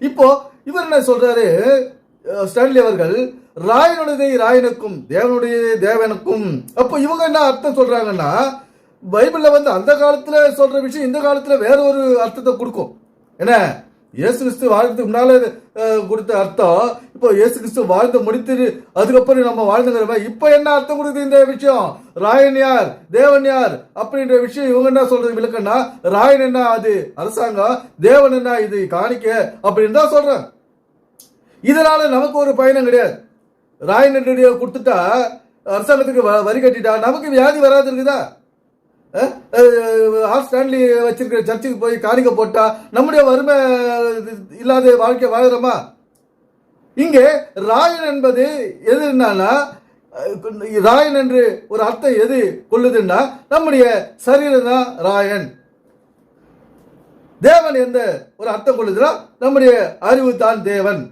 இப்போ இவர் என்ன சொல்றாரு? ஸ்டான்லி அவர்கள் ராயனுடையதை ராயனுக்கும் தேவனுடைய தேவனுக்கும். அப்போ இவங்க என்ன அர்த்தம் சொல்றாங்கன்னா பைபிளில் வந்து அந்த காலத்தில் சொல்ற விஷயம் இந்த காலத்தில் வேற ஒரு அர்த்தத்தை கொடுக்கும். என்ன? இயேசு கிறிஸ்து வாழ்றதுக்கு முன்னால கொடுத்த அர்த்தம். இப்போ இயேசு கிறிஸ்து வாழ்ந்து முடித்து அதுக்கப்புறம் நம்ம வாழ்ந்துங்கிற மாதிரி இப்போ என்ன அர்த்தம் கொடுக்குது இந்த விஷயம்? ராயன் யார்? தேவன் யார்? அப்படின்ற விஷயம் இவங்க என்ன சொல்றது விளக்கம்னா ராயன் என்ன அது? அரசாங்கம். தேவன் என்ன இது? காணிக்க. அப்படின்னு தான் சொல்றேன் இதனால நமக்கு ஒரு பயணம் கிடையாது. ராயன் கொடுத்துட்டா அரசாங்கத்துக்கு வ- வரி கட்டிட்டா நமக்கு வியாதி வராது இருக்குதா? அஹ், ஸ்டான்லி வச்சிருக்கிற சர்ச்சுக்கு போய் காணிக்க போட்டா நம்முடைய வறுமை இல்லாத வாழ்க்கை வாழ்கிறோமா இங்கே ராயன் என்பது எது என்னன்னா ராயன் என்று ஒரு அர்த்தம் எது கொள்ளுதுன்னா நம்முடைய சரீரம் தான் ராயன். தேவன் எந்த ஒரு அர்த்தம் கொள்ளுதுன்னா நம்முடைய அறிவு தான் தேவன்.